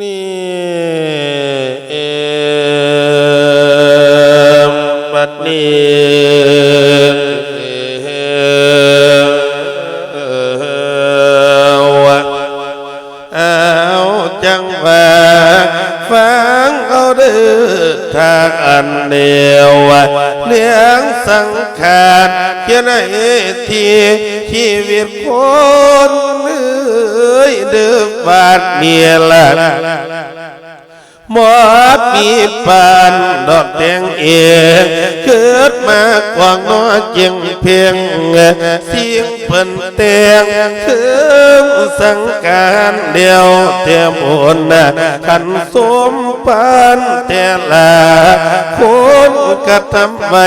นี่ อันเดียวเลี้ยงสังขารเกี่ยในที่ชีวิตคนเอ้ยเดือบาดเมียละ หมอปีปานดอกแดงเองเกิดมากว่างน้อเจียงเพียงเสียงเพิ่นแตงคือสังการเดียวเตียมนขันสมปานแต่ละคนกระทำไว้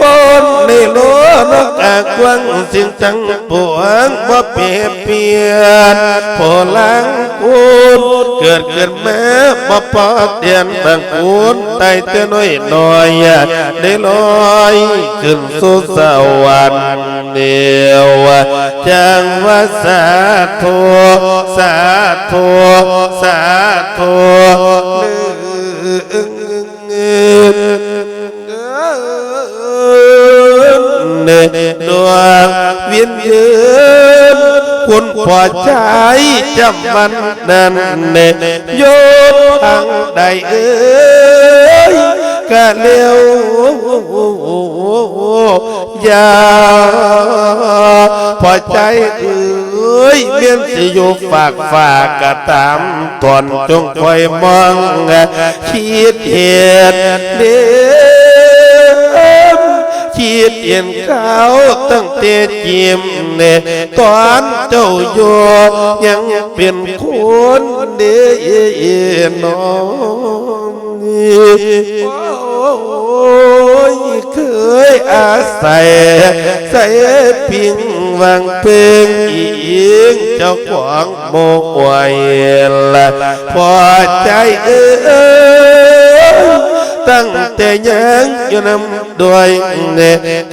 คนในโลนกอากวางสิ่งจังปวงบ่เปลี่ยนพอลังกูนเกิดเกิดแม้บ่ปอดเดียนบางกูนไตเต้น้อยน้อยได้ลอยขึ้นสู่สวรรค์เดียวจังว่าสาธุสาธุสาธุดวงเวียนยืน คุณพอใจจำมันนั้นเนโยนทางใดเอ้ยกะเลี้ยวอย่าพอใจเอ้ยเมียนสิอยู่ฝากฝากกะตามตอนจงคอยมองคิดเห็นเด้ คิดเห็นเขาตั้งแต่จิมเนตอนเจ้าอยู่ยังเป็นคนเดียน้องโอ้ยเคยอาศัยใส่พิงวังเพิงอีกเจ้าของโมกไวละพอใจเอ้ย ตั้งแต่ยังอยู่นำด้วยเน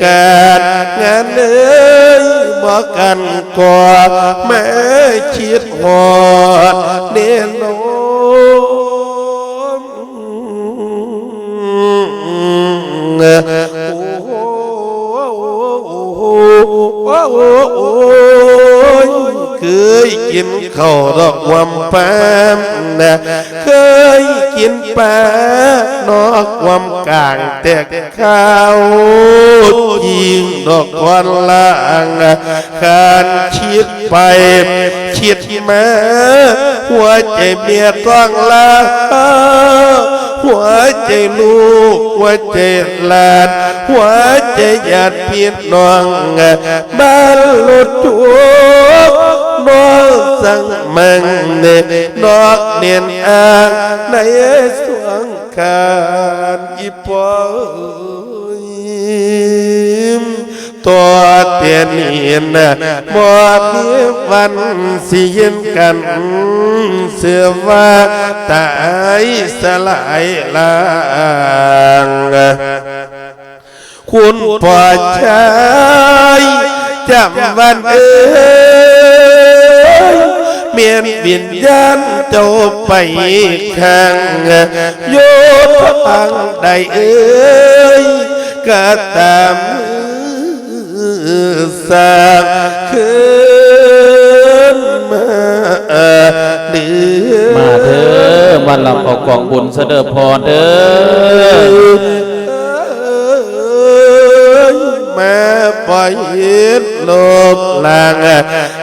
การงานเอ้ยบอกกันก่อแม่คิดหอดเนนมโอ้โห เคยกินข้าวดอกวำแปมนะเคยกินปลานอกวำกลางแต่ข้าวยิงดอกควันล่างการคิดไปคิดมาหัวใจเมียต้องลาหัวใจลูก หัวใจหลานหัวใจญาติพี่น้องบ้านลุดทุก น้องสังมังเนนอกเนียนอ่างในสวงการอีปอยตัวเตียนเห็นบ่มีวันสิเย็นกัน เสือว่าตายสลายลางคุณพอใช้จำวันเอ้ย เมียนวิญญาณเจ้าไปข้างโยธทางใดเอ้ยก็ตามสร้างขึ้นมาเดือมาเด้อมาลำเอากองบุญเสด็จพรเด้อมาปล่อยโลกลาง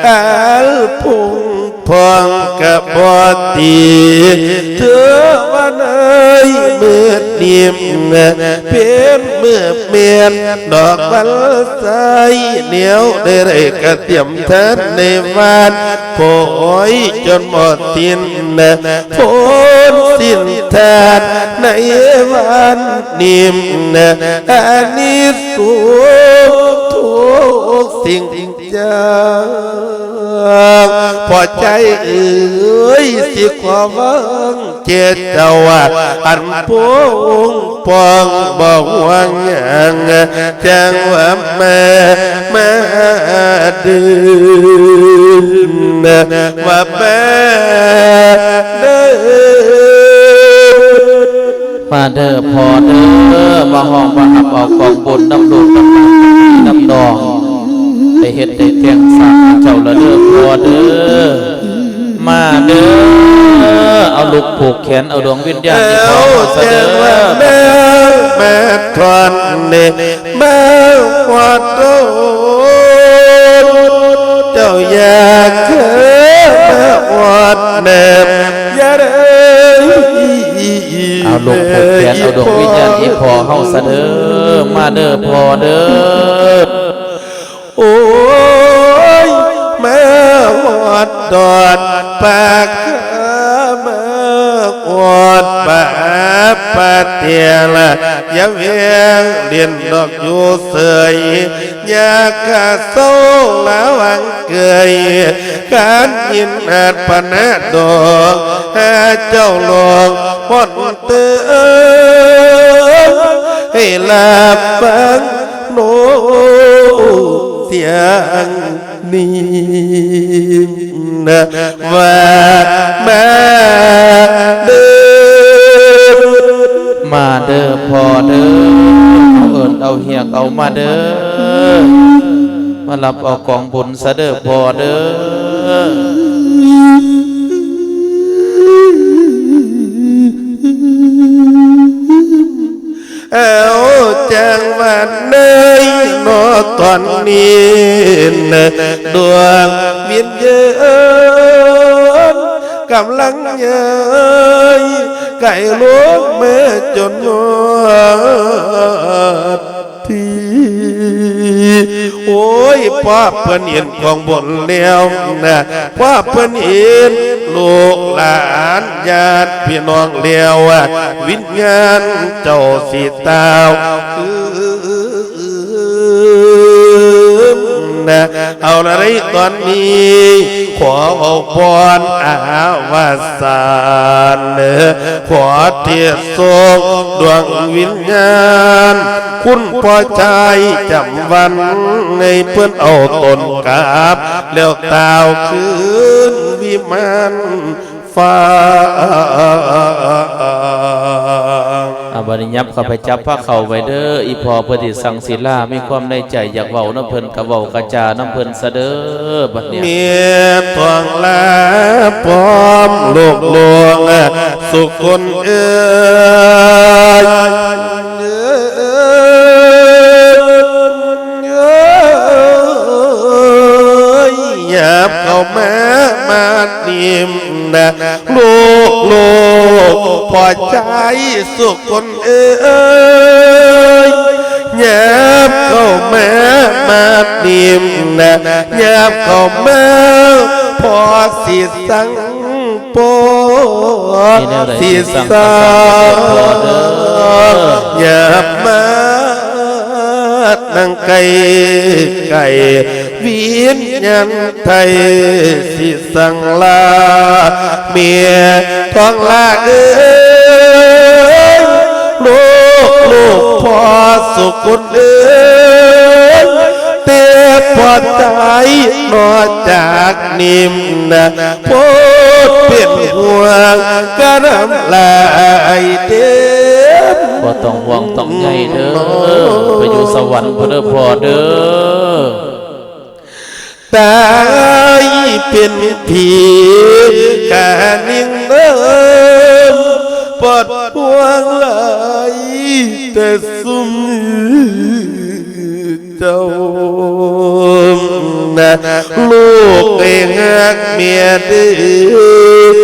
อาลพุง พองกับบอตีเธอวันเอ้ยมื่อเนียมเพียนเมื่อเมียนดอกบัลใสเหนียวได้ไรกระเทียมเทินในบ้านโผยจนหมดทินโผนสิ้นแทนในวันนิ่มอันนี้สูงทุกสิ่งจ พอใจเอ้ยสิความหวังเจตเจ้าว่าอันพงปองบอกว่าหยังจังว่าแม่แม่ดื้อว่าแม่เด้อมาเด้อพอเด้อมาห้องมาหับเอากองบุญน้ำลูกน้ำหนน้ำดอง ได้เฮ็ดได้แกงสางเจ้าละเด้อพอเด้อมาเด้อเอาลูกผูกแขนเอาดวงวิญญาณที่พ่อเอามาซะเจ้าเด้ว่าอแม่แม่ทวนนี่แม่วัดโตเจ้าอยากเกิดแม่วัดเนบยาเด้เอาลูกผูกแขนเอาดวงวิญญาณที่พ่อเฮาซะเด้อมาเด้อพอเด้อโวัดดอนปากแม่วัดปากปาเตียละยาเวียงเรียนดอกอยู่เสยยากะโซละวังเกยการยินอาจปนะดอกให้เจ้าหลงพอนเตือนให้ลาฟังโนเสียงนี้ นะว่าแม่เดินมาเด้อพอเด้อเอาเอิญเอาเฮียกเอามาเด้อมารับเอากองบุญซะเด้อพอเด้อ เอาจังหวัดเนยนอตอนนี้น โอ้ยพ่อเพิ่นเห็นของบนแล้วนะพ่อเพิ่นเห็นลูกหลานญาติพี่น้องแล้ววิญญาณเจ้าสีตาว นะ เอาอะไรตอนนี้ ขอเอาพรอาวาสานเนขอเทียทรงดวงวิญญาณ คุณพอใจจำวันในเพื่อนเอาตนกราบ แล้วตาวคืนวิมานฟ้า บริยับเข้าไปจับพระเข่าไว้เด้ออีพอเพื่อที่สังศิลามีความในใจอยากเว้าน้ำเพิ่นกะเว้ากระจาน้ำเพิ่นเสด้อบัดเนี้ยเมียทองลาพร้อมลูกหลวงสุขคนเอ้ย พอใจสุขคนเอ้ยหยาบเข้ามามานิ่มนะหยาบเข้ามาพอสิสังโปสิสังหยาบมานังไก่ไก่วิญญาณไทยสิสังลาเมีย ทองลาเอ้ยลูกลูกพ่อสุกุลเอ้ยเต็บพอใจนอจากนิ่มนะโพดเป็นห่วงกระนำลายเด็บบ่ต้องห่วงต้องใหญ่เด้อไปอยู่สวรรค์พุ่นเด้อพอเด้อ ตายเป็นผีกานิ่งเอิมปอดพวงไหลแต่ซุ่มเจ้านะลูกเองหักเมียดื้อ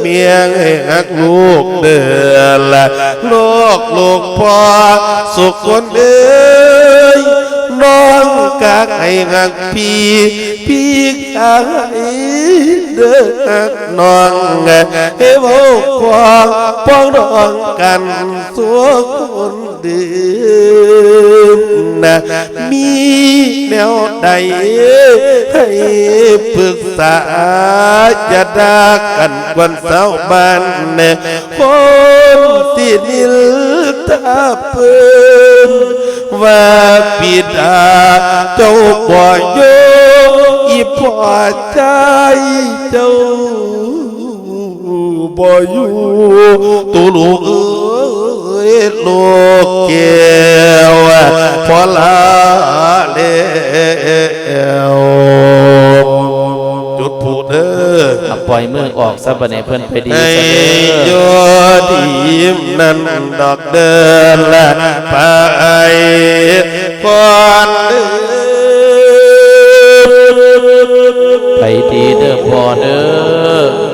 เมียให้หักลูกเดือละโลูกลูกพ่อสุขคนเอ้ยน้อง กากหให้หักพี่พี่ขายเด้อหักน้องให้เว้าควางป้องดองกันสัวคนเดิมนะมีแนวใดให้ปรึกษาจะดากันกวนเสาบ้านเนี่ยคนที่นิลตาเพิ่นว่าปิดา เจ้าบ่อยอีพ่อใจเจ้าบ่อยู่ตุลูกเอ้ยลูกเก้วพอลาเลว เด้อเอาปล่อยมือออกซะบัดนี้เพิ่นไปดีให้ซะเด้โยอดีมนั้นดอกเดินละไปก่อนเด้อไปดีเด้อพ่อเด้อ